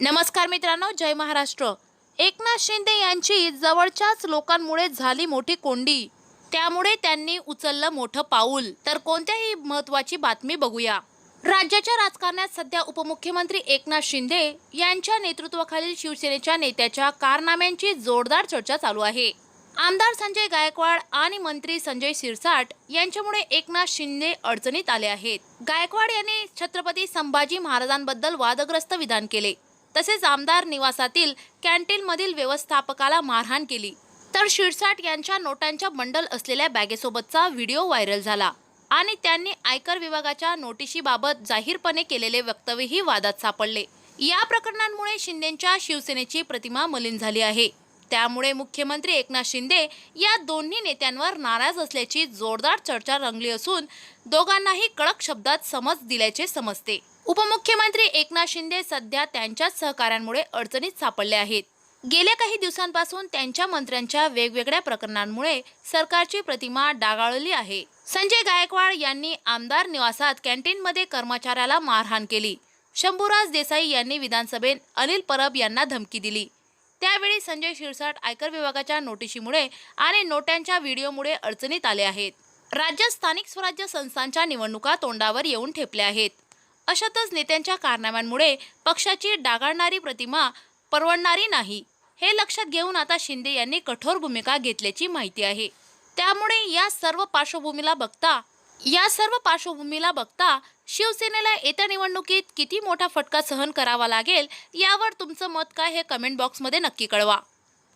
नमस्कार मित्रांनो जय महाराष्ट्र. एकनाथ शिंदे यांची जवळच्याच लोकांमुळे झाली मोठी कोंडी. त्यामुळे त्यांनी उचललं मोठं पाऊल. तर कोणत्याही महत्वाची बातमी बघूया. राज्याच्या राजकारणात सध्या उपमुख्यमंत्री एकनाथ शिंदे यांच्या नेतृत्वाखालील शिवसेनेच्या नेत्याच्या कारनाम्यांची जोरदार चर्चा चालू आहे. आमदार संजय गायकवाड आणि मंत्री संजय शिरसाट यांच्यामुळे एकनाथ शिंदे अडचणीत आले आहेत. गायकवाड यांनी छत्रपती संभाजी महाराजांबद्दल वादग्रस्त विधान केले. तसेच आमदार निवासातील कॅन्टीनमधील व्यवस्थापकाला मारहाण केली. तर शिरसाट यांच्या नोटांच्या बंडल असलेल्या बॅगेसोबतचा व्हिडिओ व्हायरल झाला आणि त्यांनी आयकर विभागाच्या नोटिशीबाबत जाहीरपणे केलेले वक्तव्यही वादात सापडले. या प्रकरणांमुळे शिंदेच्या शिवसेनेची प्रतिमा मलिन झाली आहे. त्यामुळे मुख्यमंत्री एकनाथ शिंदे या दोन्ही नेत्यांवर नाराज असल्याची जोरदार चर्चा रंगली असून दोघांनाही कडक शब्दात समज दिल्याचे समजते. उपमुख्यमंत्री एकनाथ शिंदे सध्या त्यांच्याच सहकाऱ्यांमुळे अडचणीत सापडले आहेत. गेल्या काही दिवसांपासून त्यांच्या मंत्र्यांच्या वेगवेगळ्या प्रकरणांमुळे सरकारची प्रतिमा डागाळली आहे. संजय गायकवाड यांनी आमदार निवासात कॅन्टीनमध्ये कर्मचाऱ्याला मारहाण केली. शंभूराज देसाई यांनी विधानसभेत अनिल परब यांना धमकी दिली. त्यावेळी संजय शिरसाट आयकर विभागाच्या नोटिशीमुळे आणि नोट्यांच्या व्हिडिओमुळे अडचणीत आले आहेत. राज्यात स्थानिक स्वराज्य संस्थांच्या निवडणुका तोंडावर येऊन ठेपल्या आहेत. अशातच नेत्यांच्या कारनाम्यांमुळे पक्षाची डागाळणारी प्रतिमा परवडणारी नाही. हे लक्षात घेऊन आता शिंदे यांनी कठोर भूमिका घेतल्याची माहिती आहे. त्यामुळे या सर्व पार्श्वभूमीला बघता या सर्व पार्श्वभूमीला बघता शिवसेनेला येत्या निवडणुकीत किती मोठा फटका सहन करावा लागेल यावर तुमचं मत काय हे कमेंट बॉक्समध्ये नक्की कळवा.